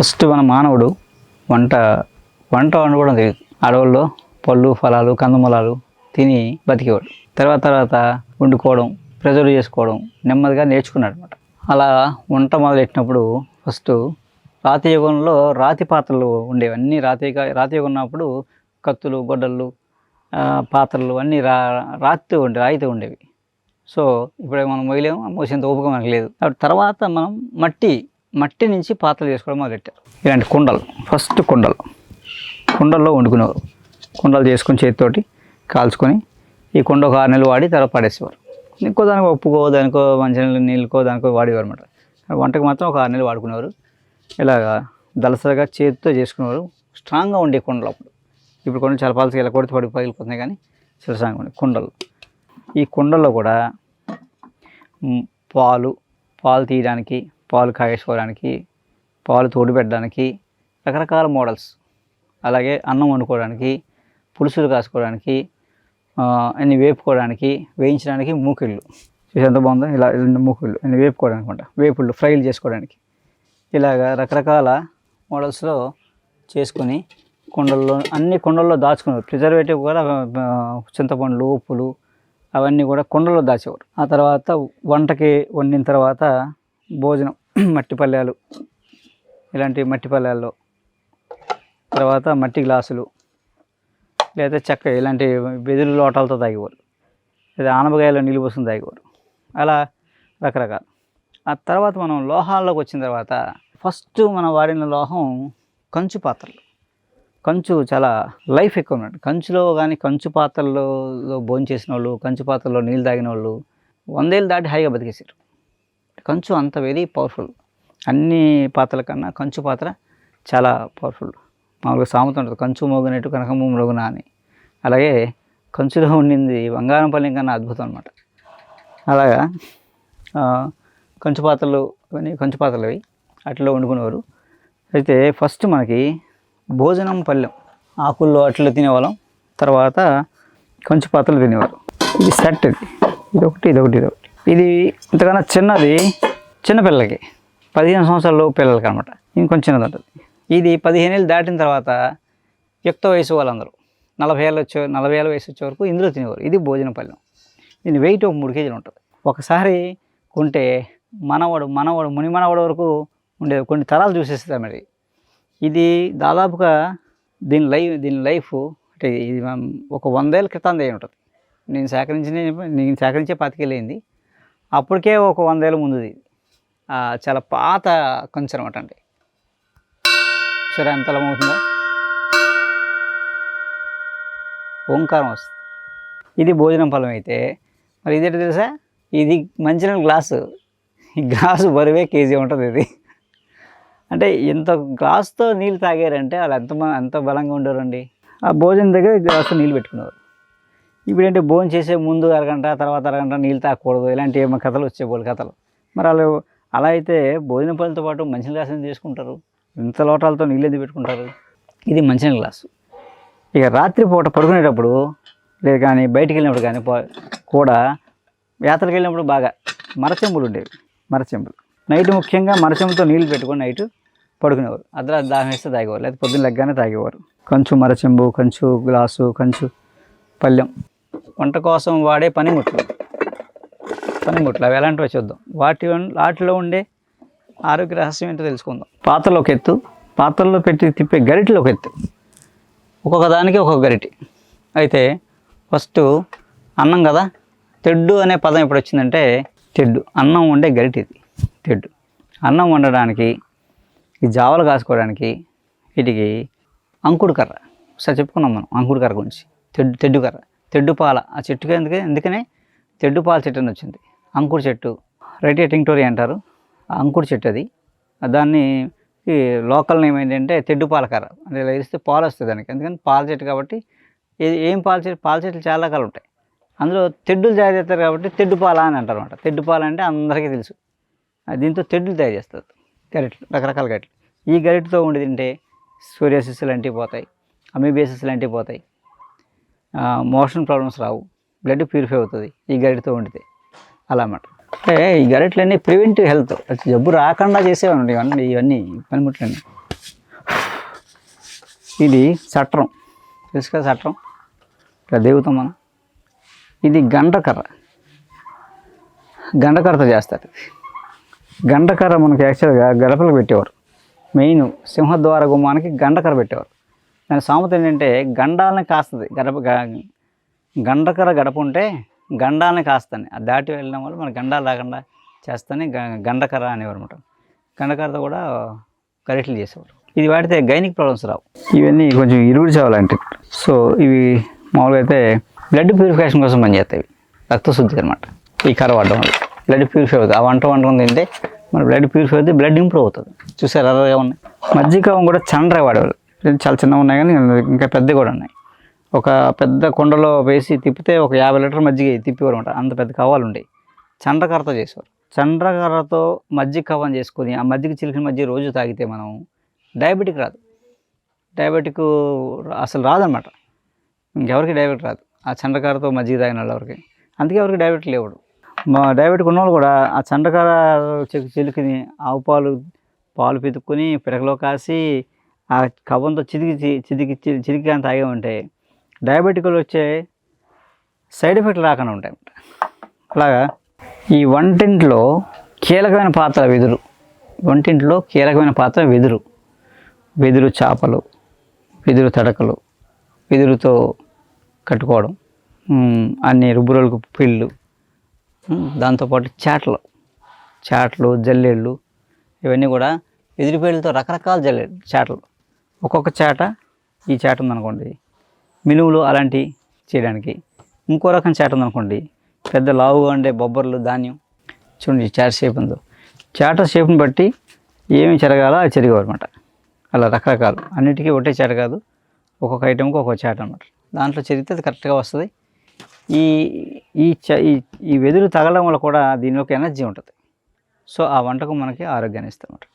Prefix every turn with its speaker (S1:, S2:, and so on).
S1: First మన మానవుడు వంట వంట వండుకోవడం తెలియదు అడవుల్లో పళ్ళు ఫలాలు కందమూలాలు తిని బతికేవాడు. తర్వాత తర్వాత వండుకోవడం ప్రిజర్వ్ చేసుకోవడం నెమ్మదిగా నేర్చుకున్నాడు అనమాట అలా వంట మొదలెట్టినప్పుడు ఫస్ట్ రాతి యుగంలో రాతి పాత్రలు ఉండేవి అన్నీ రాతి రాతి యుగం ఉన్నప్పుడు కత్తులు గొడ్డళ్ళు పాత్రలు అన్నీ రా రాతితో ఉండే రాయితో ఉండేవి. సో ఇప్పుడు మనం మొయ్యలేము మోసేంత ఓపిక మనకు లేదు. తర్వాత మనం మట్టి మట్టి నుంచి పాత్రలు చేసుకోవడం మొదలెట్టారు. ఇలాంటి కుండలు ఫస్ట్ కుండలు. కుండల్లో వండుకునేవారు. కుండలు చేసుకొని చేతితోటి కాల్చుకొని ఈ కుండ ఒక ఆరు నెలలు వాడి తర్వాత పడేసేవారు. ఇంకో దానికి ఉప్పుకో దానికో మంచినీళ్ళు నీళ్ళకో దానికో వాడేవారు అనమాట వంటకు మాత్రం ఒక ఆరు నెలలు వాడుకునేవారు. ఇలాగా దలసరిగా చేతితో చేసుకునేవారు. స్ట్రాంగ్గా ఉండే కుండలు అప్పుడు. ఇప్పుడు కొన్ని చాలా పాలసీ ఇలా కొడితే పడి పగిలిపోతున్నాయి కానీ చాలా స్ట్రాంగ్గా ఉండే కుండలు. ఈ కుండల్లో కూడా పాలు పాలు తీయడానికి పాలు కాగేసుకోవడానికి పాలు తోడు పెట్టడానికి రకరకాల మోడల్స్. అలాగే అన్నం వండుకోవడానికి పులుసులు కాసుకోవడానికి అన్ని వేపుకోవడానికి వేయించడానికి మూకిళ్ళు. చూసి ఎంత బాగుందో? ఇలా రెండు మూకిళ్ళు అన్ని వేపుకోవడానికి అనమాట వేపుళ్ళు ఫ్రైలు చేసుకోవడానికి. ఇలాగ రకరకాల మోడల్స్లో చేసుకొని కుండల్లో అన్ని కుండల్లో దాచుకున్నారు ప్రిజర్వేటివ్ కూడా చింతపండులు చింతపండ్లు ఉప్పులు అవన్నీ కూడా కుండలో దాచేవారు. ఆ తర్వాత వంటకి వండిన తర్వాత భోజనం. మట్టి పళ్ళాలు. ఇలాంటి మట్టి పళ్ళాల్లో. తర్వాత మట్టి గ్లాసులు. లేదా చెక్క ఇలాంటి వెదురు లోటాలతో తాగేవారు లేదా ఆనపకాయలో నీళ్ళు పోసుకుని తాగేవారు. అలా రకరకాల. ఆ తర్వాత మనం లోహాల్లోకి వచ్చిన తర్వాత ఫస్ట్ మనం వాడిన లోహం కంచు పాత్రలు. కంచు చాలా లైఫ్ ఎక్కువ ఉన్నాడు కంచులో కానీ కంచు పాత్రల్లో భోజనం చేసిన వాళ్ళు కంచు పాత్రలో నీళ్ళు తాగిన వాళ్ళు వందేళ్ళు దాటి హాయిగా బతికేసారు. కంచు అంత వెరీ పవర్ఫుల్. అన్ని పాత్రల కన్నా కంచు పాత్ర చాలా పవర్ఫుల్. మామూలుగా సామెత ఉంటుంది. కంచు మోగినట్టు కనకము మృగున అని. అలాగే కంచులో ఉండింది బంగారం పల్లెం కన్నా అద్భుతం అనమాట అలాగా కంచు పాత్రలు ఇవన్నీ కంచు పాత్రలు అవి అట్లా వండుకునేవారు. అయితే ఫస్ట్ మనకి భోజనం పళ్ళెం ఆకుల్లో అట్లు తినేవాళ్ళం. తర్వాత కంచు పాత్రలు తినేవారు. ఇది సెట్ ఇది. ఇదొకటి ఇదొకటి ఇదొకటి ఇది ఇంతకన్నా చిన్నది చిన్నపిల్లలకి పదిహేను సంవత్సరాల పిల్లలకి అనమాట. ఇంకొంచెం చిన్నది ఉంటుంది. ఇది పదిహేను ఏళ్ళు దాటిన తర్వాత యుక్త వయసు వాళ్ళందరూ. నలభై ఏళ్ళు వచ్చే నలభై ఏళ్ళ వయసు వచ్చే వరకు ఇందులో తినేవారు. ఇది భోజన పళ్ళెం. దీని వెయిట్ ఒక మూడు కేజీలు ఉంటుంది. ఒకసారి కొంటే మనవాడు మనవడు ముని మనవాడు వరకు ఉండేది. కొన్ని తరాలు చూసేస్తాం మరి. ఇది దాదాపుగా దీని లైఫ్ దీని లైఫ్ అంటే ఇది ఒక వందేళ్ళ క్రితం అయి ఉంటుంది. నేను సేకరించిన నేను సేకరించే పాతికెళ్ళింది అప్పటికే ఒక వందేళ్ళ ముందుది. ఇది చాలా పాత కొంచెం అనమాట అండి. సరే ఎంత అవుతుందో ఓంకారం వస్తుంది. ఇది భోజనం ఫలం అయితే. మరి ఇదేంటి తెలుసా? ఇది మంచినీళ్ళ గ్లాసు. ఈ గ్లాసు బరువే కేజీ ఉంటుంది ఇది. అంటే ఇంత గ్లాస్తో నీళ్ళు తాగారంటే వాళ్ళు ఎంత ఎంత బలంగా ఉండేవారండి? ఆ భోజనం దగ్గర గ్లాసు నీళ్ళు పెట్టుకున్నారు ఇప్పుడేంటి భోజనం చేసే ముందు అరగంట తర్వాత అరగంట నీళ్ళు తాగకూడదు ఇలాంటి ఏమో కథలు వచ్చే కథలు. మరి వాళ్ళు అలా అయితే భోజన పనులతో పాటు మంచినీళ్ళ గ్లాస్ తీసుకుంటారు ఇంత లోటాలతో నీళ్ళు ఎందుకు పెట్టుకుంటారు? ఇది మంచినీళ్ళ గ్లాసు ఇక రాత్రిపూట పడుకునేటప్పుడు లేదు కానీ బయటికి వెళ్ళినప్పుడు కానీ కూడా యాత్రకు వెళ్ళినప్పుడు బాగా మరచెంబులు ఉండేవి మరచెంబులు. నైట్ ముఖ్యంగా మరచెంబుతో నీళ్ళు పెట్టుకొని నైట్ పడుకునేవారు. అర్ధరాత్రి దాహం వేస్తే తాగేవారు లేదా పొద్దున్న లెగ్గానే తాగేవారు. కంచు మరచెంబు కంచు గ్లాసు కంచు పళ్ళెం వంట కోసం వాడే పనిముట్లు. పనిముట్లు అవి ఎలాంటివో చూద్దాం. వాటి వాటిలో ఉండే ఆరోగ్య రహస్యం ఏంటో తెలుసుకుందాం. పాత్రలో ఒక ఎత్తు పాత్రలో పెట్టి తిప్పే గరిటెలో ఒక ఎత్తు. ఒక్కొక్క దానికి ఒక్కొక్క గరిటె. అయితే ఫస్ట్ అన్నం కదా? తెడ్డు అనే పదం ఎప్పుడు వచ్చిందంటే తెడ్డు. అన్నం వండే గరిటి ఇది తెడ్డు. అన్నం వండడానికి ఈ జావలు కాసుకోవడానికి వీటికి అంకుడు కర్ర. ఒకసారి చెప్పుకున్నాం మనం అంకుడు కర్ర గురించి. తెడ్డు తెడ్డు కర్ర ఆ చెట్టుకి ఎందుకే అందుకనే తెడ్డుపాల చెట్టు అని వచ్చింది. అంకుడు చెట్టు. రైట్ టింక్టోరీ అంటారు. ఆ అంకుడు చెట్టు అది. దాన్ని ఈ లోకల్ నేమ్ ఏంటంటే తెడ్డుపాల కర్ర. అంటే ఇలా ఇస్తే పాలు వస్తుంది దానికి. ఎందుకని పాల చెట్టు కాబట్టి ఇది ఏం పాల చెట్టు? పాల చెట్లు చాలా రకాలు ఉంటాయి. అందులో తెడ్డులు తయారు చేస్తారు కాబట్టి తెడ్డు పాల అని అంటారు అనమాట తెడ్డుపాల అంటే అందరికీ తెలుసు. దీంతో తెడ్డులు తయారు చేస్తారు. గరిటెలు రకరకాల గరిట్లు. ఈ గరిటతో ఉండి తింటే సూర్యాసిస్ లాంటివి పోతాయి అమీబేసిస్ లాంటివి పోతాయి మోషన్ ప్రాబ్లమ్స్ రావు. బ్లడ్ ప్యూరిఫై అవుతుంది. ఈ గరిటతో వండితే అలా అన్నమాట. అంటే ఈ గరిటలన్నీ ప్రివెంటివ్ హెల్త్. జబ్బు రాకుండా చేసేవాడి ఇవన్నీ ఇవన్నీ పనిముట్లన్నీ ఇది చట్రం తెలుసు కదా చట్రం ఇక్కడ దేవుతాం మనం. ఇది గంటకర్ర గంటకర్రతో చేస్తారు గండకర్ర గంటకర్ర మనకి యాక్చువల్గా గడపలకు పెట్టేవారు. మెయిన్ సింహద్వార గుమ్మానికి గంటకర్ర పెట్టేవారు. దాని సామెత ఏంటంటే గండాలని కాస్తుంది. గడప గండకర గండకర్ర గడప ఉంటే గండాలని కాస్తాను. అది దాటి వెళ్ళడం వల్ల మన గండాలు రాకుండా చేస్తాను గ- గండకర్ర అనేవారు అనమాట గండకర్రతో కూడా గరిటలు చేసేవారు. ఇది వాడితే గైనిక్ ప్రాబ్లమ్స్ రావు. ఇవన్నీ కొంచెం ఇరువుడు చావాలంటే సో ఇవి మామూలుగా అయితే బ్లడ్ ప్యూరిఫికేషన్ కోసం పనిచేస్తాయి రక్త రక్తశుద్ధి అనమాట ఈ కర్ర వాడడం వల్ల. బ్లడ్ ప్యూరిఫై అవుతుంది. ఆ వంట వంట తింటే మన బ్లడ్ ప్యూరిఫై అవుతుంది బ్లడ్ ఇంప్రూవ్ అవుతుంది. చూసారు అలాగే ఉన్నాయి. మజ్జిగం కూడా చండ్ర వాడేవాళ్ళు. చాలా చిన్నగా ఉన్నాయి కానీ ఇంకా పెద్దవి కూడా ఉన్నాయి. ఒక పెద్ద కుండలో వేసి తిప్పితే ఒక యాభై లీటర్ మజ్జిగ తిప్పేవారు అనమాట. అంత పెద్ద కవ్వాలు ఉండేవి. చండ్రకర్రతో చేసేవారు. చండ్రకర్రతో మజ్జిగ కవ్వం చేసుకొని ఆ మజ్జిగ చిలికిన మజ్జిగ రోజు తాగితే మనం డయాబెటిక్ రాదు. డయాబెటిక్ అసలు రాదనమాట. ఇంకెవరికి డయాబెటిక్ రాదు. ఆ చండ్రకారతో మజ్జిగ తాగిన వాళ్ళు ఎవరికి? అందుకే ఎవరికి డయాబెటిక్ లేవుడు. మా డయాబెటిక్ ఉన్నవాళ్ళు కూడా ఆ చండ్రకార చె- చిలుకుని ఆవు పాలు పాలు పితుక్కుని పిడకలో కాసి ఆ కవ్వంతో చితికి చి- చిదికి చి- తాగే కానీ డయాబెటిక్లు వచ్చే సైడ్ ఎఫెక్ట్లు రాకుండా ఉంటాయి. అలాగా? ఈ వంటింట్లో కీలకమైన పాత్ర వెదురు. వంటింట్లో కీలకమైన పాత్ర వెదురు. వెదురు చేపలు వెదురు తడకలు వెదురుతో కట్టుకోవడం అన్ని రుబ్బురోలకు పిళ్ళు దాంతోపాటు చాటలు చాటలు జల్లెళ్ళు ఇవన్నీ కూడా ఎదిరిపేళ్ళతో రకరకాల జల్లెళ్ళు చాటలు. ఒక్కొక్క చాట ఈ చాట ఉందనుకోండి. మినువులు అలాంటివి చేయడానికి ఇంకో రకం చాట ఉందనుకోండి. పెద్ద లావుగా ఉండే బొబ్బర్లు ధాన్యం. చూడండి ఈ చాట షేప్ ఉందో. చాట షేప్ని బట్టి ఏమి చెరగాలో అది చెరిగేవారు అనమాట అలా రకరకాలు. అన్నిటికీ ఒకటే చాట కాదు. ఒక్కొక్క ఐటెంకి ఒక్కొక్క చాట అనమాట దాంట్లో చెరిగితే అది కరెక్ట్గా వస్తుంది. ఈ ఈ చ ఈ ఈ వెదురు తగలడం వల్ల కూడా దీనిలో ఒక ఎనర్జీ ఉంటుంది. సో ఆ వంటకం మనకి ఆరోగ్యాన్ని ఇస్తుంది